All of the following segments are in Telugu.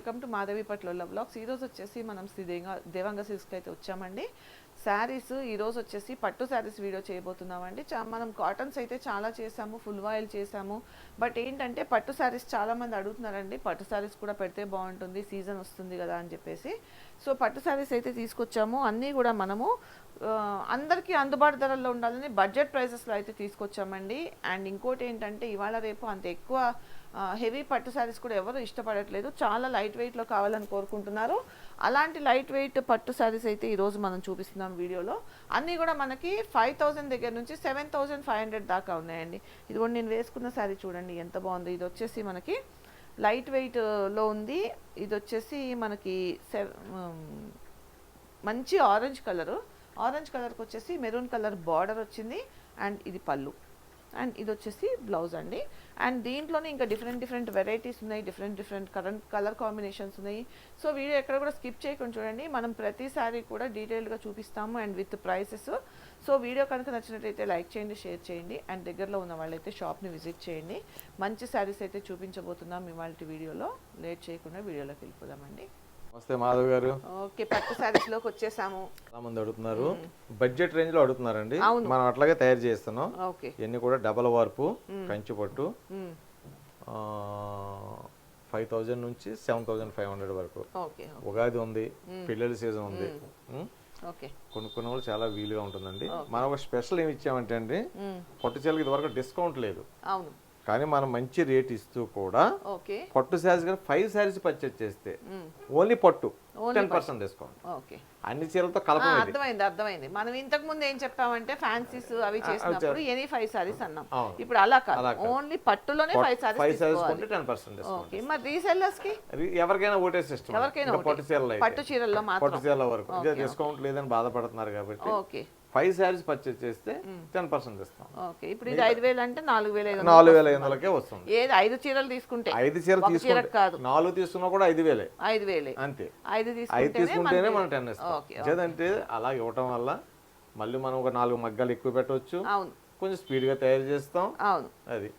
వెల్కమ్ టు మాధవి పట్ల బ్లాగ్స్. ఈరోజు వచ్చేసి మనం శ్రీ దేవంగ దేవంగ సిల్క్స్కి అయితే వచ్చామండి. శారీస్ ఈరోజు వచ్చేసి పట్టు శారీస్ వీడియో చేయబోతున్నామండి. చా మనం కాటన్స్ అయితే చాలా చేసాము ఫుల్ వాయిల్ చేసాము బట్ ఏంటంటే పట్టు శారీస్ చాలామంది అడుగుతున్నారండి పట్టు శారీస్ కూడా పెడితే బాగుంటుంది సీజన్ వస్తుంది కదా అని చెప్పేసి. సో పట్టు శారీస్ అయితే తీసుకొచ్చాము. అన్నీ కూడా మనము అందరికీ అందుబాటు ధరల్లో ఉండాలని బడ్జెట్ ప్రైసెస్లో అయితే తీసుకొచ్చామండి. అండ్ ఇంకోటి ఏంటంటే ఇవాళ రేపు అంత ఎక్కువ హెవీ పట్టు శారీస్ కూడా ఎవరు ఇష్టపడట్లేదు. చాలా లైట్ వెయిట్లో కావాలని కోరుకుంటున్నారు. అలాంటి లైట్ వెయిట్ పట్టు శారీస్ అయితే ఈరోజు మనం చూపిస్తున్నాం వీడియోలో. అన్నీ కూడా మనకి ఫైవ్ థౌజండ్ దగ్గర నుంచి సెవెన్ థౌజండ్ ఫైవ్ హండ్రెడ్ దాకా ఉన్నాయండి. ఇది కూడా నేను వేసుకున్న శారీ చూడండి ఎంత బాగుంది. ఇది వచ్చేసి మనకి లైట్ వెయిట్లో ఉంది. ఇది వచ్చేసి మనకి సెవ్ మంచి ఆరెంజ్ కలరు. ఆరెంజ్ కలర్కి వచ్చేసి మెరూన్ కలర్ బార్డర్ వచ్చింది. అండ్ ఇది పళ్ళు. అండ్ ఇది వచ్చేసి బ్లౌజ్ అండి. అండ్ దీంట్లోనే ఇంకా డిఫరెంట్ డిఫరెంట్ వెరైటీస్ ఉన్నాయి different different current colour combinations ఉన్నాయి. సో వీడియో ఎక్కడ కూడా స్కిప్ చేయకుండా చూడండి. మనం ప్రతిసారి కూడా డీటెయిల్గా చూపిస్తాము and with prices. So video కనుక నచ్చినట్టయితే లైక్ చేయండి షేర్ చేయండి. అండ్ దగ్గరలో ఉన్న వాళ్ళైతే షాప్ని విజిట్ చేయండి. మంచి శారీస్ అయితే చూపించబోతున్నాం ఇవాళ వీడియోలో. లేట్ చేయకుండా వీడియోలోకి వెళ్ళిపోదామండి. నమస్తే మాధవ్ గారు. ఓకే పట్టు శారీస్లోకి వచ్చేసాము. చాలా మంది అడుగుతున్నారు బడ్జెట్ రేంజ్లో అడుగుతున్నారండి. మనం అట్లాగే తయారు చేస్తున్నాం. ఓకే. ఇవన్నీ కూడా డబల్ వార్పు కంచి పట్టు. ఫైవ్ థౌజండ్ నుంచి సెవెన్ థౌజండ్ ఫైవ్ హండ్రెడ్ వరకు. ఓకే ఉగాది ఉంది పిల్లల సీజన్ ఉంది. కొనుక్కునే వాళ్ళు చాలా వీలుగా ఉంటుందండి. మనం ఒక స్పెషల్ ఏమి ఇచ్చామంటే అండి పట్టు చీరలకి ఇది వరకు డిస్కౌంట్ లేదు. అవును. కానీ మనం మంచి రేట్ ఇస్తూ కూడా పట్టు శారీస్ కానీ ఫైవ్ శారీస్ పర్చేజ్ చేస్తే ఓన్లీ పట్టు. టెన్ పర్సెంట్ డిస్కౌంట్ ఓకే అన్ని చీరలతో కలపం అర్థమైంది అర్థమైంది. మనం ఇంతకు ముందు ఏం చెప్పామంటే ఫ్యాన్సీస్ అవి చేసినప్పుడు ఎనీ ఫైవ్ సారీస్ అన్నాం. ఇప్పుడు అలా కాదు. ఓన్లీ పట్టులోనే ఫైవ్ ఫైవ్ సారీస్ శారీస్ కొంటే టెన్ పర్సెంట్ ఓకే మరి రీసెల్లర్స్కి? ఎవరికైనా ఓటే సిస్టమ్ ఎవరికైనా. పట్టు చీరలు పట్టు చీరల్లో పట్టు మాత్రం. చీరల వరకు. డిస్కౌంట్ లేదని బాధపడుతున్నారు కాబట్టి ఓకే ఫైవ్ శారీస్ పర్చేస్ చేస్తే టెన్ పర్సెంట్ ఇస్తాం ఓకే ఇప్పుడు ఇది ఐదు వేలు అంటే నాలుగు వేలు నాలుగు వేల ఐదు వందలకే వస్తుంది. ఏది ఐదు చీరలు తీసుకుంటే ఐదు చీరలు తీసుకుంటే కాదు. నాలుగు తీసుకున్నా కూడా ఐదు వేలే. ఐదు వేలే. అంతే. ఐదు తీసుకుంటేనే మనం టెన్ ఇస్తాం లేదంటే అలా ఇవ్వటం వల్ల మళ్ళీ మనం ఒక నాలుగు మగ్గాలు ఎక్కువ పెట్టవచ్చు కొంచెం స్పీడ్గా తయారు చేస్తాం. అవును. అది.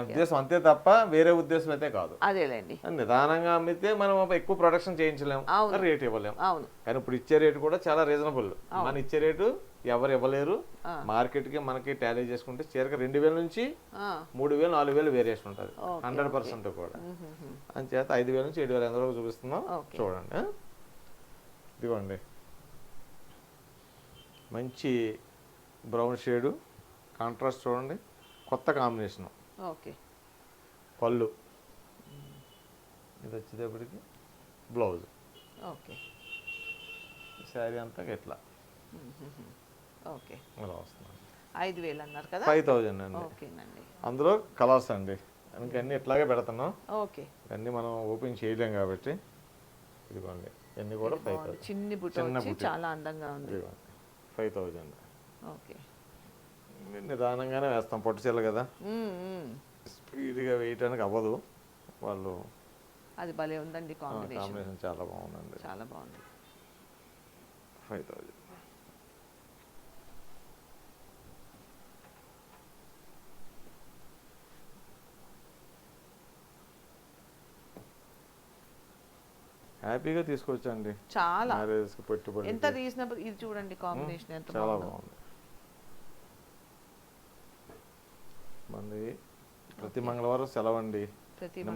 ఉద్దేశం అంతే తప్ప వేరే ఉద్దేశం అయితే కాదు. అదేలేండి. నిదానంగా అమ్మితే మనం ఎక్కువ ప్రొడక్షన్ చేయించలేం. అవును. రేట్ ఇవ్వలేం. అవును. కానీ ఇప్పుడు ఇచ్చే రేటు కూడా చాలా రీజనబుల్. మన ఇచ్చే రేటు ఎవరు ఇవ్వలేరు. మార్కెట్కి మనకి టాలీ చేసుకుంటే చీరక రెండు వేల నుంచి మూడు వేలు నాలుగు వేలు వేరియేషన్ ఉంటుంది. హండ్రెడ్ పర్సెంట్ కూడా. మ్మ్. అంచేత ఐదు వేల నుంచి ఏడు వేల ఎంత వరకు చూపిస్తున్నాం. చూడండి? ఇదిగోండి. మంచి బ్రౌన్ షేడు కాంట్రాస్ట్ చూడండి కొత్త కాంబినేషన్. ఓకే. పళ్ళు. ఇది వచ్చేటప్పటికి బ్లౌజ్. ఓకే. శారీ అంతా ఇట్లా మ్మ్. ఓకే. అలా వస్తుంది. ఐదు వేలు అన్నారు కదా? ఫైవ్ థౌజండ్ అండి. ఓకేనండి అందులో కలర్స్ అండి. ఇంకన్నీ ఇట్లాగే పెడుతున్నాం. ఓకే. ఇవన్నీ మనం ఓపెన్ చేయలేం కాబట్టి ఇదిగోండి. ఇవన్నీ కూడా ఫైవ్. థౌజండ్ చిన్ని బుట్ట వచ్చి. చాలా అందంగా ఉంది. Five thousand okay. నిదానంగానే వేస్తాం పట్టు చీరలు కదా. స్పీడ్గా వేయటానికి అవ్వదు. వాళ్ళు అది భలే ఉందండి కాంబినేషన్. కాంబినేషన్ చాలా బాగుందండి. చాలా బాగుంది. ఫైవ్ థౌజండ్ హ్యాపీగా తీసుకొచ్చండి. చాలా. మ్యారేజ్కి పెట్టుబడి ఎంత రీజనబుల్ ఇది చూడండి కాంబినేషన్ ఎంత చాలా బాగుందో. మంది ప్రతి మంగళవారం సెలవు అండి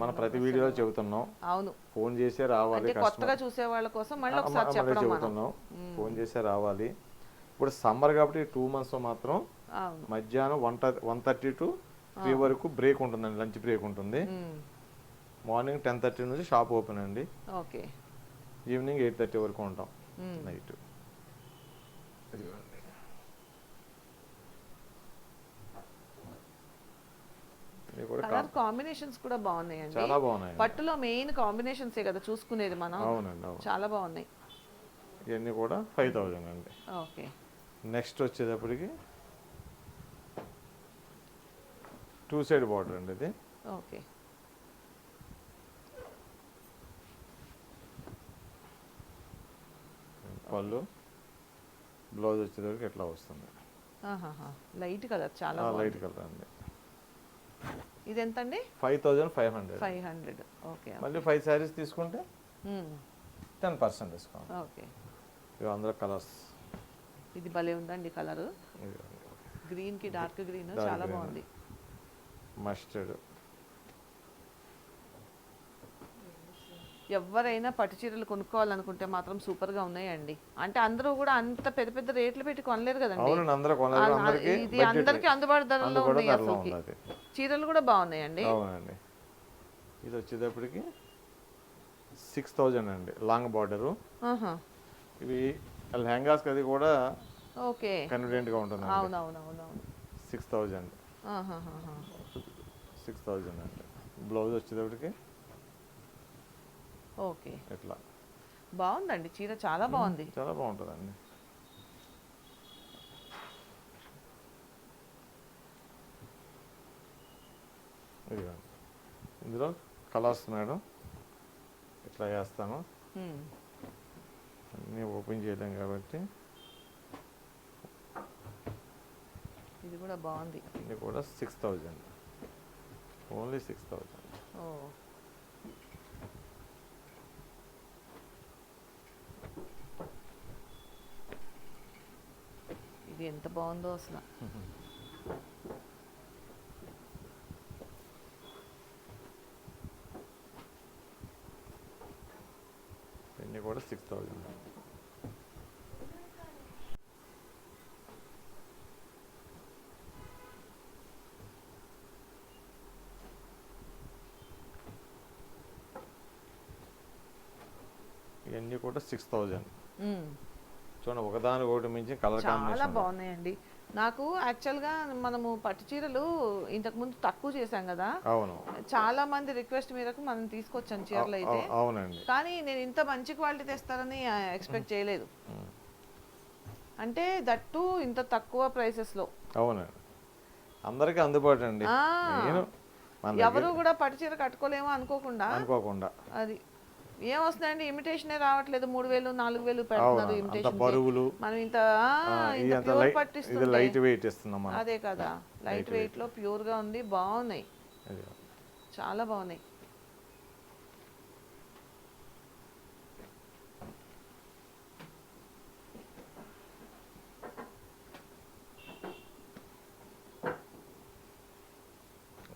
మన ప్రతి వీడియోలో చెబుతున్నాం. అవును. ఫోన్ చేసే రావాలి కొత్తగా చూసే వాళ్ళ కోసం మళ్ళీ ఒకసారి చెబుతున్నాం. ఫోన్ చేసే రావాలి. ఇప్పుడు సమ్మర్ కాబట్టి టూ మంత్స్ మాత్రం మధ్యాహ్నం one one thirty to three వరకు బ్రేక్ ఉంటుందండి లంచ్ బ్రేక్ ఉంటుంది. మార్నింగ్ టెన్ థర్టీ నుంచి షాప్ ఓపెన్ అండి. ఓకే. ఈవినింగ్ ఎయిట్ థర్టీ వరకు ఉంటాం. నైట్. కలర్ కాంబినేషన్స్ కూడా బాగున్నాయండి. చాలా బాగున్నాయి పట్టులో మెయిన్ కాంబినేషన్సే కదా చూసుకునేది మనం. అవునండి అవును. చాలా బాగున్నాయి. ఇవన్నీ కూడా ఫైవ్ థౌజండ్ అండి. ఓకే. నెక్స్ట్ వచ్చేటప్పటికి టూ సైడ్ బార్డర్ అండి ఇది. ఓకే. పళ్ళు బ్లౌజ్ వచ్చేటప్పటికి ఎట్లా వస్తుంది? లైట్ కలర్ చాలా లైట్ కలర్ అండి. ఇది ఎంతండి five thousand five hundred. Five hundred. Okay మళ్ళీ ఫైవ్ శారీస్ తీసుకుంటే టెన్ పర్సెంట్ డిస్కౌంట్. ఓకే. ఇవి అందరూ కలర్స్. ఇది భలే ఉందండి కలర్. గ్రీన్కి డార్క్ గ్రీన్ చాలా. బాగుంది. మస్టర్డ్ ఎవరైనా పట్టు చీరలు కొనుక్కోవాలనుకుంటే మాత్రం సూపర్గా ఉన్నాయండి. అంటే అందరూ కూడా అంత పెద్ద పెద్ద రేట్లు పెట్టి కొనలేరు కదండి. ఇది అందరికి అందుబాటు ధరలో ఉన్నాయి అసలుకి. చీరలు కూడా బాగున్నాయండి. ఇది వచ్చేటప్పటికి సిక్స్ థౌజండ్ అండి లాంగ్ బార్డరు. ఇవి లెహంగాస్కి అది కూడా ఓకే. కన్వీనియంట్గా ఉంటుంది అవునవునవునవును. Six thousand. సిక్స్ థౌజండ్ అండి. బ్లౌజ్ వచ్చేటప్పటికి ఓకే. ఇట్లా బాగుందండి చీర చాలా బాగుంది. చాలా బాగుంటుందండి. ఇందులో కలర్స్ మేడం ఇట్లా వేస్తాను. అన్నీ ఓపెన్ చేయలేం కాబట్టి. ఇది కూడా బాగుంది. ఇది కూడా six thousand only six thousand ఓ. ఇది ఎంత బాగుందో అసలు. ఇవన్నీ కూడా సిక్స్ థౌజండ్ ఇవన్నీ కూడా సిక్స్ థౌజండ్. చూడండి ఒకదాని ఒకటి మించి కలర్ చాలా బాగున్నాయండి. నాకు యాక్చువల్గా మనము పట్టు చీరలు ఇంతకు ముందు తక్కువ చేశాం కదా. అవును. చాలా మంది రిక్వెస్ట్ మేరకు మనం తీసుకొచ్చాం చీరలు అయితే. అవు- అవునండి. కానీ నేను ఇంత మంచి క్వాలిటీ తెస్తారని ఎక్స్పెక్ట్ చేయలేదు. అంటే దట్టు ఇంత తక్కువ ప్రైసెస్లో. అవునండి. అందరికీ అందుబాటు అండి. ఎవరు కూడా పట్టు చీర కట్టుకోలేమో అనుకోకుండా. అనుకోకుండా. అది. ఏం వస్తున్నాయండి ఇమిటేషనే రావట్లేదు. మూడు వేలు నాలుగు వేలు పెడుతున్నారు ఇమిటేషన్ బరువులు. మనం ఇంత ఇది లైట్ ఇది పట్టిస్తుంది లైట్ వెయిట్ ఇస్తున్నాం అదే కదా. లైట్ వెయిట్లో ప్యూర్గా ఉంది. బాగున్నాయి. చాలా బాగున్నాయి.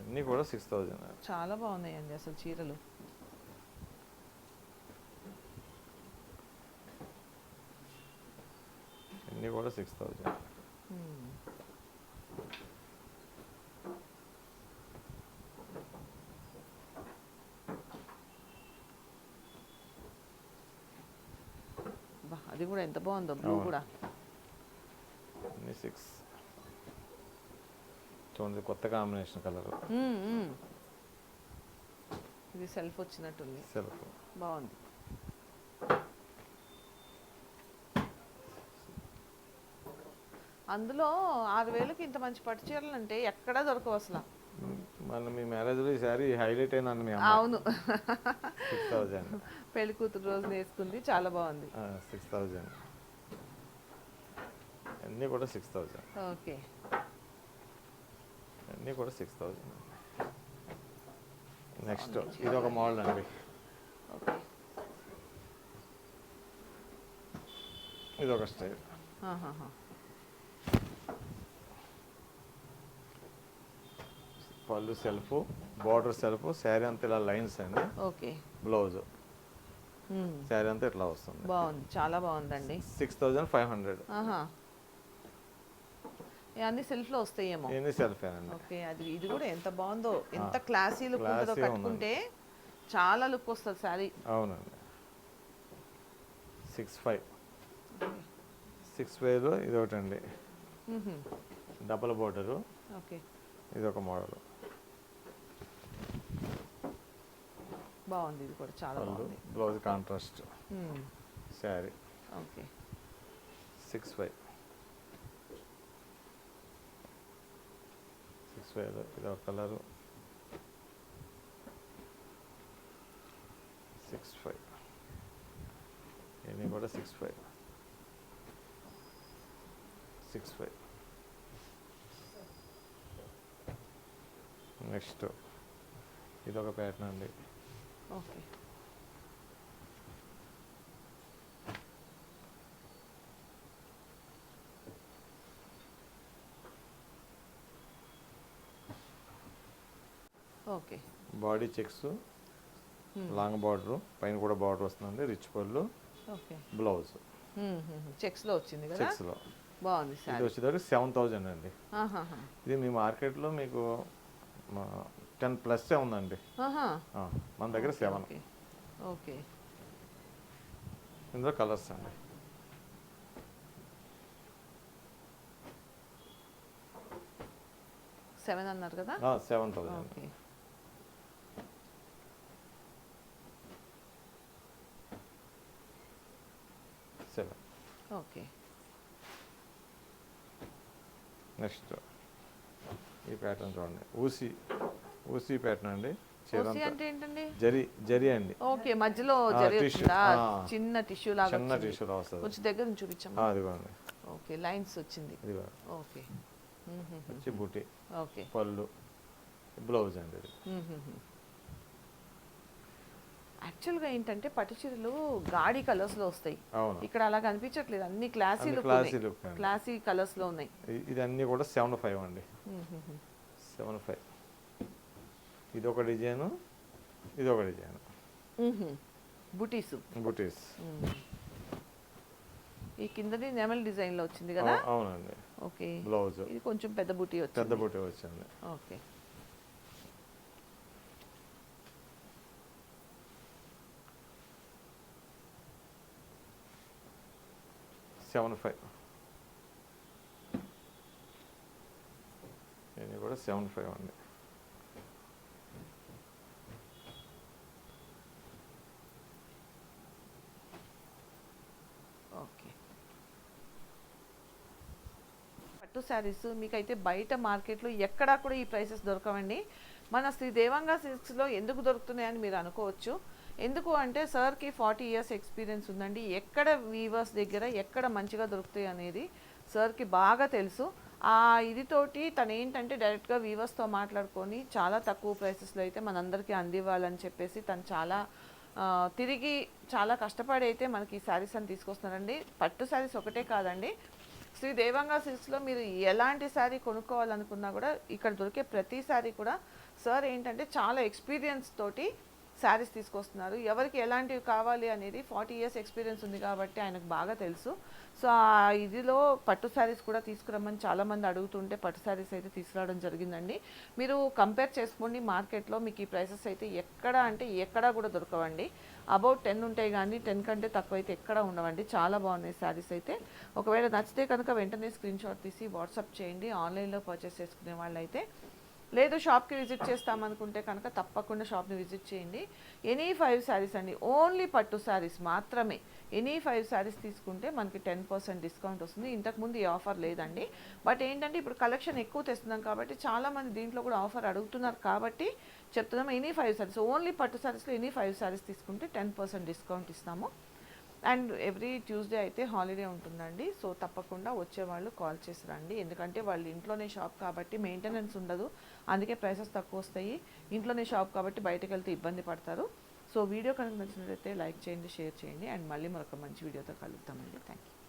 అన్నీ కూడా సిక్స్ థౌజండ్ చాలా బాగున్నాయండి అసలు చీరలు. అన్నీ కూడా సిక్స్ థౌజండ్ Hmm. అది కూడా ఎంత బాగుందో బ్లూ. కూడా. సిక్స్ చూడండి కొత్త కాంబినేషన్ కలర్ మ్మ్, మ్మ్. ఇది సెల్ఫ్ వచ్చినట్టుంది. సెల్ఫ్ బాగుంది. అందులో ఆరు వేలకి ఇంత మంచి పట్టు చీరలు అంటే ఎక్కడా దొరకవు అసలు. మన మీ మ్యారేజ్లో ఈసారి హైలైట్ అయినాను మీ అవును. సిక్స్ థౌజండ్ పెళ్ళి కూతురు రోజు వేసుకుంది చాలా బాగుంది. సిక్స్ థౌజండ్ అన్నీ కూడా సిక్స్ థౌజండ్ ఓకే. అన్నీ కూడా సిక్స్ థౌజండ్ నెక్స్ట్ ఇది ఒక మోడల్ అండి. ఇది ఒక స్టైల్. పళ్ళు సెల్ఫ్ బార్డర్ సెల్ఫ్ శారీ అంతా ఇలా లైన్స్ అండి. ఓకే. బ్లౌజ్. శారీ అంతా ఇట్లా వస్తుంది. బాగుంది. చాలా బాగుందండి. Six thousand five hundred. ఆహా. ఇవన్నీ సెల్ఫ్లో వస్తాయేమో. ఎన్ని సెల్ఫ్ ఓకే అది ఇది కూడా ఎంత బాగుందో ఎంత క్లాసీ లుక్ ఉంటుందో కట్టుకుంటే చాలా లుక్ వస్తుంది శారీ. అవునండి. Six five. సిక్స్ ఫైవ్లో ఇది ఒకటి అండి డబల్ బోర్డరు. ఓకే. ఇది ఒక మోడల్. బాగుంది ఇది కూడా చాలా బాగుంది. Blouse contrast. Sari okay six five six five ఇది ఒక కలరు సిక్స్ ఫైవ్ ఇవన్నీ కూడా six five six five next ఇది ఒక ప్యాటర్న్ అండి. Okay. Okay. Body checks long border పైన కూడా బార్డర్ వస్తుంది రిచ్ పళ్ళు బ్లౌజ్. చెక్స్లో వచ్చింది చెక్స్లో బాగుంది ఇది వచ్చేదానికి సెవెన్ థౌజండ్ అండి. ఇది మీ మార్కెట్లో మీకు టెన్ ప్లస్ ఉందండి. మన దగ్గర సెవెన్. ఓకే. ఇందులో కలర్స్ అండి. సెవెన్ అన్నారు కదా? Seven okay. Seven. Okay. Next ఈ ప్యాటర్న్ చూడండి. ఊసి. ఊసి ప్యాటర్న్ అండి జరి జరి అండి. ఓకే మధ్యలో జరి. చిన్న టిష్యూ లాగా చిన్న వచ్చింది. టీషర్ట్ వస్తుంది. కొంచెం దగ్గర నుంచి చూపించమ్మా. ఆ, అదిగోండి ఓకే లైన్స్ వచ్చింది. ఓకే. వచ్చి ఓకే. పళ్ళు బ్లౌజ్ అండి ఇది. మ్మ్హ్మ్. యాక్చువల్గా ఏంటంటే పట్టు చీరలు గాడి కలర్స్లో వస్తాయి ఇక్కడ అలా కనిపించట్లేదు. అన్ని క్లాసీ అండి. క్లాసీ కలర్స్లో ఉన్నాయి ఇది అన్నీ కూడా సెవెన్ ఫైవ్ అండి. Seven five. ఇది ఒక డిజైన్. ఇది ఒక డిజైన్. బుటీస్ బుటీస్. ఈ కిందది నెమల్ డిజైన్లో వచ్చింది కదా? అవునండి. ఓకే. బ్లౌజ్. ఇది కొంచెం పెద్ద బుటీ పెద్ద వచ్చింది బుటీ వచ్చింది. ఓకే. Seven five. ఇది కూడా సెవెన్ ఫైవ్ అండి ఓకే పట్టు శారీస్ మీకైతే బయట మార్కెట్లో ఎక్కడా కూడా ఈ ప్రైసెస్ దొరకవండి. మన శ్రీ దేవంగా సిల్క్స్లో ఎందుకు దొరుకుతున్నాయని మీరు అనుకోవచ్చు. ఎందుకు అంటే సార్కి ఫార్టీ ఇయర్స్ ఎక్స్పీరియన్స్ ఉందండి. ఎక్కడ వీవర్స్ దగ్గర ఎక్కడ మంచిగా దొరుకుతాయి అనేది సార్కి బాగా తెలుసు. ఆ ఇదితోటి తను ఏంటంటే డైరెక్ట్గా వీవర్స్తో మాట్లాడుకొని చాలా తక్కువ ప్రైసెస్లో అయితే మనందరికీ అందివ్వాలని చెప్పేసి తను చాలా తిరిగి చాలా కష్టపడి అయితే మనకి ఈ శారీస్ అని తీసుకొస్తున్నారండి. పట్టు శారీస్ ఒకటే కాదండి. శ్రీ దేవంగా సిల్క్స్లో మీరు ఎలాంటి శారీ కొనుక్కోవాలనుకున్నా కూడా ఇక్కడ దొరికే ప్రతి శారీ కూడా సార్ ఏంటంటే చాలా ఎక్స్పీరియన్స్ తోటి శారీస్ తీసుకొస్తున్నారు. ఎవరికి ఎలాంటివి కావాలి అనేది ఫార్టీ ఇయర్స్ ఎక్స్పీరియన్స్ ఉంది కాబట్టి ఆయనకు బాగా తెలుసు. సో ఆ ఇదిలో పట్టు శారీస్ కూడా తీసుకురమ్మని చాలామంది అడుగుతుంటే పట్టు శారీస్ అయితే తీసుకురావడం జరిగిందండి. మీరు కంపేర్ చేసుకోండి మార్కెట్లో మీకు ఈ ప్రైసెస్ అయితే ఎక్కడ అంటే ఎక్కడా కూడా దొరకవండి. అబౌట్ టెన్ ఉంటాయి కానీ టెన్ కంటే తక్కువ అయితే ఎక్కడ ఉండవండి. చాలా బాగున్నాయి శారీస్ అయితే. ఒకవేళ నచ్చితే కనుక వెంటనే స్క్రీన్ షాట్ తీసి వాట్సాప్ చేయండి. ఆన్లైన్లో పర్చేస్ చేసుకునే వాళ్ళైతే. లేదు షాప్కి విజిట్ చేస్తామనుకుంటే కనుక తప్పకుండా షాప్ని విజిట్ చేయండి. ఎనీ ఫైవ్ శారీస్ అండి. ఓన్లీ పట్టు శారీస్ మాత్రమే. ఎనీ ఫైవ్ శారీస్ తీసుకుంటే మనకి టెన్ పర్సెంట్ డిస్కౌంట్ వస్తుంది. ఇంతకుముందు ఈ ఆఫర్ లేదండి. బట్ ఏంటంటే ఇప్పుడు కలెక్షన్ ఎక్కువ తెస్తున్నాం కాబట్టి చాలామంది దీంట్లో కూడా ఆఫర్ అడుగుతున్నారు కాబట్టి చెప్తున్నాము ఎనీ ఫైవ్ శారీస్ ఓన్లీ పట్టు శారీస్లో ఎనీ ఫైవ్ శారీస్ తీసుకుంటే టెన్ పర్సెంట్ డిస్కౌంట్ ఇస్తాము. అండ్ ఎవ్రీ ట్యూస్డే అయితే హాలిడే ఉంటుందండి. సో తప్పకుండా వచ్చేవాళ్ళు కాల్ చేసి రండి. ఎందుకంటే వాళ్ళు ఇంట్లోనే షాప్ కాబట్టి మెయింటెనెన్స్ ఉండదు. అందుకే ప్రైసెస్ తక్కువ వస్తాయి. ఇంట్లోనే షాప్ కాబట్టి బయటకు వెళ్తే ఇబ్బంది పడతారు. సో వీడియో కనుక నచ్చినట్లయితే లైక్ చేయండి షేర్ చేయండి. అండ్ మళ్ళీ మరొక మంచి వీడియోతో కలుగుతామండి థ్యాంక్ యూ